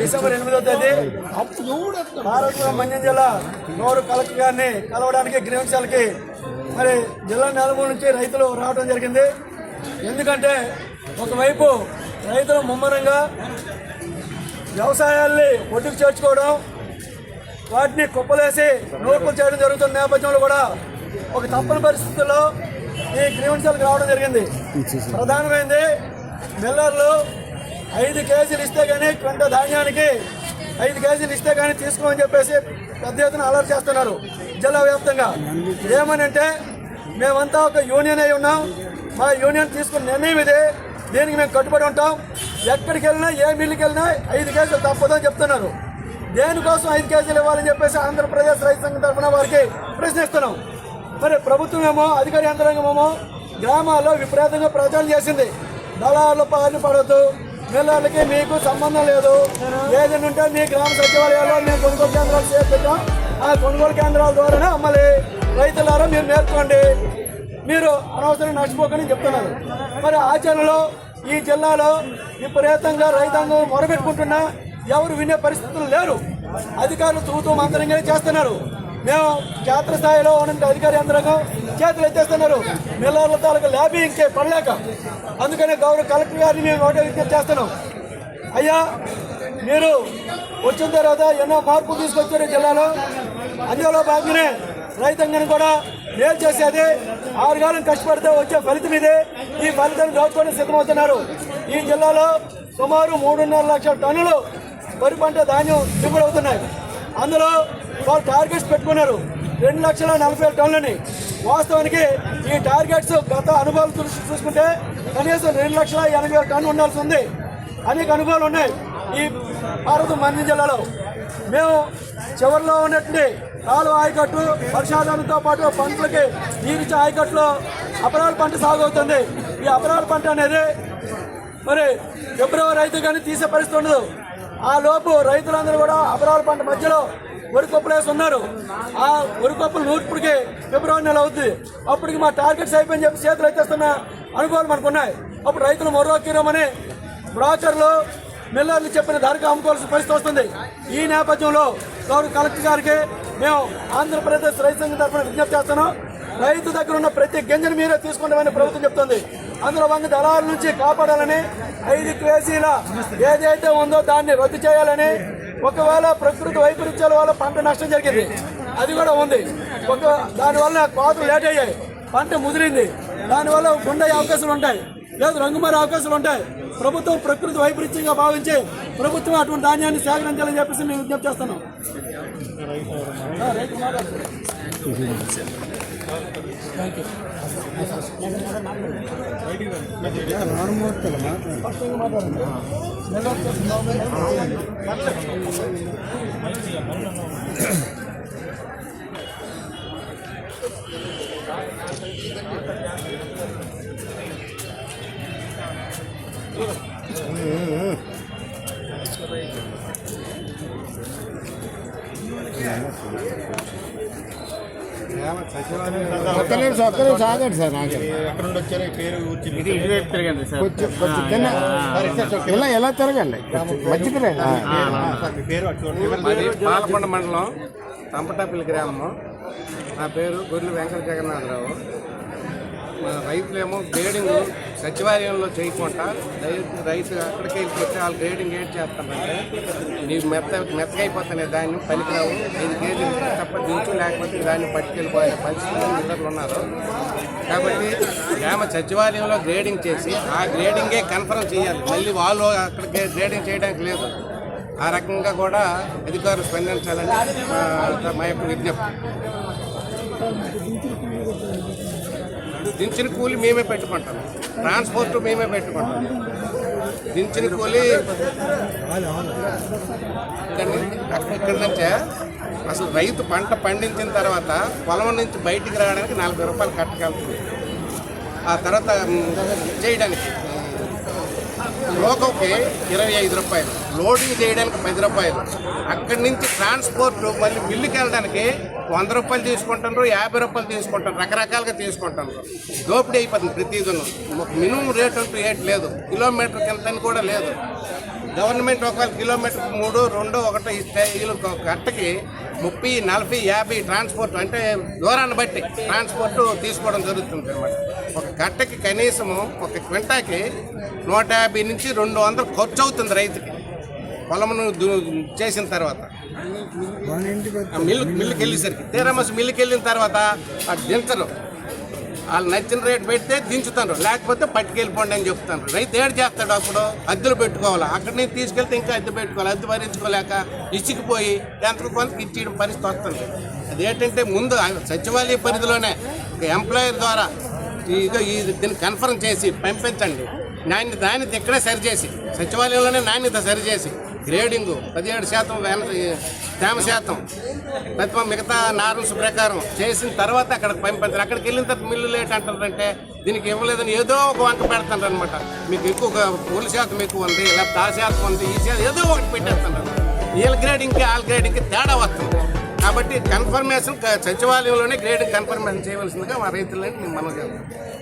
December ఎనిమిదో తేదీ భారతపురం మన్యం జిల్లా నోరు కలెక్టర్ గారిని కలవడానికి గ్రీవించాలకి మరి జిల్లా నెలమూరు నుంచి రైతులు రావడం జరిగింది. ఎందుకంటే ఒకవైపు రైతులు ముమ్మరంగా వ్యవసాయాల్ని ఒడ్డుకు చేర్చుకోవడం వాటిని కుప్పలేసి నూర్పులు చేయడం జరుగుతున్న నేపథ్యంలో కూడా ఒక తప్పని పరిస్థితుల్లో ఈ గ్రీవెన్సాలకు రావడం జరిగింది. ప్రధానమైనది మిల్లర్లు ఐదు కేజీలు ఇస్తే కానీ క్వింట ధాన్యానికి ఐదు కేజీలు ఇస్తే కానీ తీసుకోమని చెప్పేసి పెద్ద ఎత్తున అలర్ట్ చేస్తున్నారు. జిల్లా వ్యాప్తంగా. ఏమని అంటే మేమంతా ఒక యూనియన్ అయి ఉన్నాం. మా యూనియన్ తీసుకున్న నిర్ణయం ఇది. దీనికి మేము కట్టుబడి ఉంటాం. ఎక్కడికి వెళ్ళినా ఏ మిల్లుకి వెళ్ళినా ఐదు కేజీలు తప్పదని చెప్తున్నారు. దేనికోసం ఐదు కేజీలు ఇవ్వాలని చెప్పేసి ఆంధ్రప్రదేశ్ రైతు సంఘం తరఫున వారికి ప్రశ్నిస్తున్నాం. మరి ప్రభుత్వం ఏమో అధికార యంత్రాంగం ఏమో గ్రామాల్లో విపరీతంగా ప్రచారం చేసింది. దళాలు పాలు పడవద్దు. మిల్లర్లకి మీకు సంబంధం లేదు. ఏదైనా ఉంటే మీ గ్రామ సచివాలయాల్లో మేము కొనుగోలు కేంద్రాలు చేర్చుతాం ఆ కొనుగోలు కేంద్రాల ద్వారానే అమ్మాలి. రైతులారా మీరు నేర్చుకోండి. మీరు అనవసరం నష్టపోకని చెప్తున్నారు. మరి ఆచరణలో ఈ జిల్లాలో విపరీతంగా రైతాంగం మొరబెట్టుకుంటున్నా ఎవరు వినే పరిస్థితులు లేరు. అధికారులు తూతూ మంత్రంగానే చేస్తున్నారు. మేము క్షేత్ర స్థాయిలో ఉన్న అధికారి యంత్రాంగం చేతులు ఎత్తేస్తున్నారు. మిల్లర్ల తాలూకు ల్యాబీ ఇంకే పడలేక అందుకనే గౌరవ కలెక్టర్ గారిని మేము ఒకటే విజ్ఞప్తి చేస్తున్నాం. అయ్యా మీరు వచ్చిన తర్వాత ఎన్నో మార్పులు తీసుకొచ్చారు ఈ జిల్లాలో. అందులో భాగంగానే రైతాంగాన్ని కూడా మేలు చేసేది ఆరుగాలం కష్టపడితే వచ్చే ఫలితం ఇదే. ఈ ఫలితాన్ని దాచుకొని సిద్ధమవుతున్నారు. ఈ జిల్లాలో సుమారు మూడున్నర లక్షల టన్నులు వరి పంట ధాన్యం దిగుబడి అవుతున్నాయి అందులో వాళ్ళు టార్గెట్స్ పెట్టుకున్నారు. రెండు లక్షల నలభై టన్నులని. వాస్తవానికి ఈ టార్గెట్స్ గత అనుభవాలు చూసుకుంటే కనీసం రెండు లక్షల ఎనభై ఒక టన్ను ఉండాల్సి ఉంది. అనేక అనుభవాలు ఉన్నాయి. ఈ భారత మంది జిల్లాలో మేము చివరిలో ఉన్నటువంటి కాలువ ఆయకట్టు వర్షాధారంతో పాటు పంటలకి నీరిచ్చే ఆయకట్టులో అపరాల పంట సాగు అవుతుంది ఈ అపరాల పంట అనేది మరి ఫిబ్రవరి రైతు కానీ తీసే పరిస్థితి ఉండదు. ఆ లోపు రైతులందరూ కూడా అపరాల పంట మధ్యలో వరి కొప్పులు వేసి ఉన్నారు ఆ ఒరికొప్పులు నూర్పుడికి ఫిబ్రవరి నెల అవుతుంది అప్పటికి మా టార్గెట్స్ అయిపోయి చెప్పి చేతులు ఎత్తేస్తున్న అనుభవాలు మనకు ఉన్నాయి. అప్పుడు రైతులు మొర్రోకీరమని బ్రాచర్లు మిల్లర్లు చెప్పిన ధరకు అమ్ముకోవాల్సిన పరిస్థితి వస్తుంది. ఈ నేపథ్యంలో గౌరవ కలెక్టర్ గారికి మేము ఆంధ్రప్రదేశ్ రైతు సంఘం తరఫున విజ్ఞప్తి చేస్తున్నాం. రైతు దగ్గర ఉన్న ప్రతి గింజను మీరే తీసుకుంటామని ప్రభుత్వం చెప్తుంది. అందులో వంద దళాల నుంచి కాపాడాలని ఐదు కేజీల ఏదైతే ఉందో దాన్ని రద్దు చేయాలని ఒకవేళ ప్రకృతి వైపరీత్యాల వల్ల పంట నష్టం జరిగింది అది కూడా ఉంది. ఒక దానివల్ల కోతలు లేట్ అయ్యాయి. పంట ముదిరింది. దానివల్ల గుండె అవకాశాలు ఉంటాయి. లేదు రంగుమారే అవకాశాలు ఉంటాయి. ప్రభుత్వం ప్రకృతి వైపరీత్యంగా భావించి ప్రభుత్వం అటువంటి ధాన్యాన్ని సేకరించాలని చెప్పేసి మేము విజ్ఞప్తి చేస్తున్నాం. ఆ, ఒక్క నిమిషం ఒక్క నిమిషం ఆగండి సార్ ఆగండి. తిరగండి కింద ఇలా ఎలా తిరగండి. మధ్యకి రండి మీ పేరు పాలకొండ మండలం తంపటాపల్లి గ్రామం నా పేరు గొర్రెలు వెంకట జగన్నాథరావు. మా రైతులేమో గ్రేడింగ్ సచివాలయంలో చేయకుండా రైతు రైతు అక్కడికి వెళ్ళిపోతే వాళ్ళు గ్రేడింగ్ ఏం చేస్తామంటే నీకు మెత్త మెత్తగా అయిపోతున్నాయి దాన్ని పనికిరావు. ఐదు కేజీలు తప్ప దించు లేకపోతే దాన్ని పట్టుకెళ్ళిపోయే పరిస్థితులు ఇద్దరు ఉన్నారు. కాబట్టి గ్రామ సచివాలయంలో గ్రేడింగ్ చేసి ఆ గ్రేడింగే కన్ఫర్మ్ చేయాలి. మళ్ళీ వాళ్ళు అక్కడికి గ్రేడింగ్ చేయడానికి లేదు. ఆ రకంగా కూడా అధికారులు స్పందించాలని మా- మా యొక్క విజ్ఞప్తి. దించిన కూలి మేమే పెట్టుకుంటాం. ట్రాన్స్పోర్ట్ మేమే పెట్టుకుంటాం. దించిన కూలి ఇక్కడ నుంచే అసలు రైతు పంట పండించిన తర్వాత పొలం నుంచి బయటికి రావడానికి నలభై రూపాయలు కట్టగలుగుతుంది. ఆ తర్వాత చేయడానికి లోకంకి ఇరవై ఐదు రూపాయలు లోడింగ్ చేయడానికి పది రూపాయలు. అక్కడి నుంచి ట్రాన్స్పోర్ట్ మళ్ళీ మిల్లుకి వెళ్ళడానికి వంద రూపాయలు తీసుకుంటారు యాభై రూపాయలు తీసుకుంటారు రకరకాలుగా తీసుకుంటారు దోపిడీ అయిపోతుంది ప్రతిదీ మినిమం రేట్ అంటూ ఏటి లేదు. కిలోమీటర్ కింద కూడా లేదు. గవర్నమెంట్ ఒకవేళ కిలోమీటర్ మూడు రెండు ఒకటి ఇస్తే వీళ్ళు ఒక కట్టకి ముప్పై నలభై యాభై ట్రాన్స్పోర్ట్ అంటే దూరాన్ని బట్టి ట్రాన్స్పోర్ట్ తీసుకోవడం జరుగుతుంది అనమాట ఒక కట్టకి కనీసము ఒక క్వింటాకి నూట యాభై నుంచి రెండు వందలు ఖర్చు అవుతుంది రైతుకి పొలమును చేసిన తర్వాత. మిల్లు మిల్లుకి వెళ్ళేసరికి తీరమస్ మిల్లుకి వెళ్ళిన తర్వాత అది దించరు. వాళ్ళు నచ్చిన రేటు పెడితే దించుతారు. లేకపోతే పట్టుకెళ్ళిపోండి అని చెప్తాను రైతు ఏడు చేస్తాడు అప్పుడు? అద్దెలు పెట్టుకోవాలి? అక్కడ నుంచి తీసుకెళ్తే ఇంకా అద్దె పెట్టుకోవాలి. అద్దె భరించుకోలేక ఇచ్చికిపోయి ఎంతకు కొంత ఇచ్చేయడం పరిస్థితి వస్తుంది. అదేంటంటే ముందు సచివాలయ పరిధిలోనే ఒక ఎంప్లాయర్ ద్వారా ఇదో ఈ దీన్ని కన్ఫర్మ్ చేసి పంపించండి. నాణ్యత నాణ్యత ఇక్కడే సరిచేసి. సచివాలయంలోనే నాణ్యత సరిచేసి. గ్రేడింగు పదిహేడు శాతం వేల తేమ శాతం. ప్రతిమ మిగతా నార్మ్స్ ప్రకారం చేసిన తర్వాత అక్కడికి పంపించారు అక్కడికి వెళ్ళిన తర్వాత మిల్లు లేట్ అంటారంటే దీనికి ఇవ్వలేదని ఏదో ఒక వంక పెడతారు అనమాట మీకు ఎక్కువ పూల శాతం ఎక్కువ ఉంది లేకపోతే ఆ శాతం ఉంది ఈ శాతం ఏదో ఒకటి పెట్టేస్తున్నారు వీళ్ళ గ్రేడింగ్కి ఆల్ గ్రేడింగ్కి తేడా వస్తుంది. కాబట్టి కన్ఫర్మేషన్ సచివాలయంలోనే గ్రేడింగ్ కన్ఫర్మేషన్ చేయవలసిందిగా మా రైతులని మనం చేస్తాం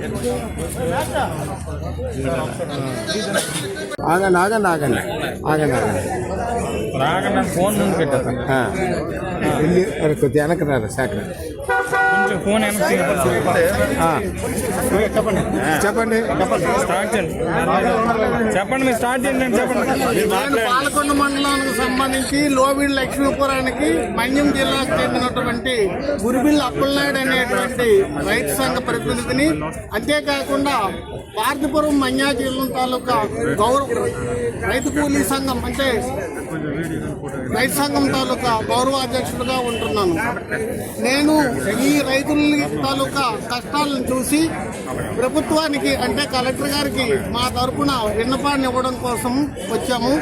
జిల్లా గౌరవ ఆగండి ఆగండి ఆగండి ఆగండి ఆగండి రాకుండా ఫోన్ ముందు పెట్టేస్తాను ఫోన్ చెప్పండి చెప్పండి. స్టార్ట్ చేయండి. చెప్పండి మీరు స్టార్ట్ చేయండి చెప్పండి. పాలకొండ మండలానికి సంబంధించి లోవిడ్ లక్ష్మీపురానికి మన్యం జిల్లాకు చెందినటువంటి గురిబిల్ అప్పలనాయుడు అనేటువంటి రైతు సంఘ ప్రతినిధిని అంతేకాకుండా పార్థపురం మన్యా జిల్లా తాలూకా గౌరవ రైతు కూలీ సంఘం అంటే రైతు సంఘం తాలూకా గౌరవ అధ్యక్షుడిగా ఉంటున్నాను. నేను ఈ రైతుల తాలూకా కష్టాలను చూసి ప్రభుత్వానికి అంటే కలెక్టర్ గారికి మా తరపున విన్నపాన్ని ఇవ్వడం కోసం వచ్చాము.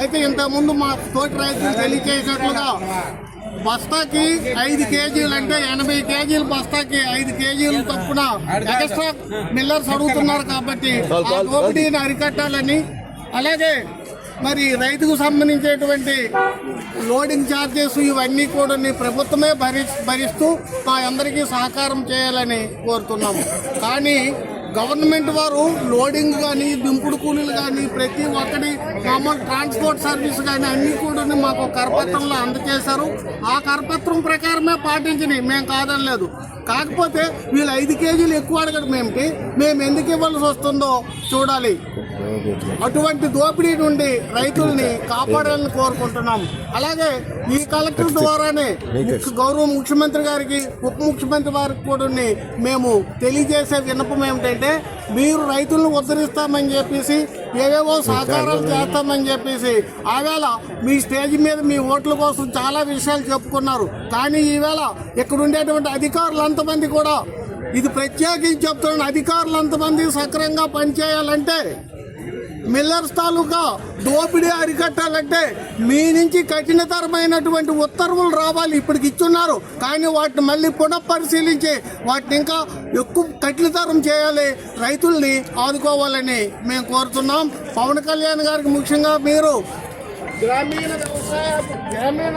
అయితే ఇంతకుముందు మా తోటి రైతులు తెలియజేసినట్లుగా బస్తాకి ఐదు కేజీలు అంటే ఎనభై కేజీలు బస్తాకి ఐదు కేజీలు తప్పున ఎక్స్ట్రా మిల్లర్స్ అడుగుతున్నారు కాబట్టి ఆ దోపిడీని అరికట్టాలని. అలాగే మరి రైతుకు సంబంధించేటువంటి లోడింగ్ ఛార్జెస్ ఇవన్నీ కూడా ప్రభుత్వమే భరి భరిస్తూ మా అందరికీ సహకారం చేయాలని కోరుతున్నాము. కానీ గవర్నమెంట్ వారు లోడింగ్ కానీ దింపుడు కూలీలు కానీ ప్రతి ఒక్కటి మామూలు ట్రాన్స్పోర్ట్ సర్వీస్ కానీ అన్నీ కూడా మాకు కరపత్రంలో అందజేశారు ఆ కరపత్రం ప్రకారమే పాటించినాయి మేము కాదనలేదు కాకపోతే వీళ్ళు ఐదు కేజీలు ఎక్కువ అడగడం ఏమిటి మేము ఎందుకు ఇవ్వాల్సి వస్తుందో చూడాలి. అటువంటి దోపిడీ నుండి రైతుల్ని కాపాడాలని కోరుకుంటున్నాం. అలాగే ఈ కలెక్టర్ ద్వారానే గౌరవ ముఖ్యమంత్రి గారికి ఉప ముఖ్యమంత్రి వారికి కూడా మేము తెలియజేసే విన్నపం ఏమిటంటే మీరు రైతులను ఉద్ధరిస్తామని చెప్పేసి ఏవేవో సహకారాలు చేస్తామని చెప్పేసి ఆవేళ మీ స్టేజ్ మీద మీ ఓట్ల కోసం చాలా విషయాలు చెప్పుకున్నారు. కానీ ఈవేళ ఇక్కడ ఉండేటువంటి అధికారులు అంతమంది కూడా ఇది ప్రత్యేకించి చెప్తున్నాను అధికారులు అంతమంది సక్రమంగా పనిచేయాలంటే మిల్లర్స్ తాలూకా దోపిడీ అరికట్టాలంటే మీ నుంచి కఠినతరమైనటువంటి ఉత్తర్వులు రావాలి ఇప్పటికి ఇచ్చున్నారు. కానీ వాటిని మళ్ళీ పునఃపరిశీలించి వాటిని ఇంకా ఎక్కువ కఠినతరం చేయాలి. రైతుల్ని ఆదుకోవాలని మేము కోరుతున్నాం. పవన్ కళ్యాణ్ గారికి ముఖ్యంగా మీరు గ్రామీణ వ్యవసాయ గ్రామీణ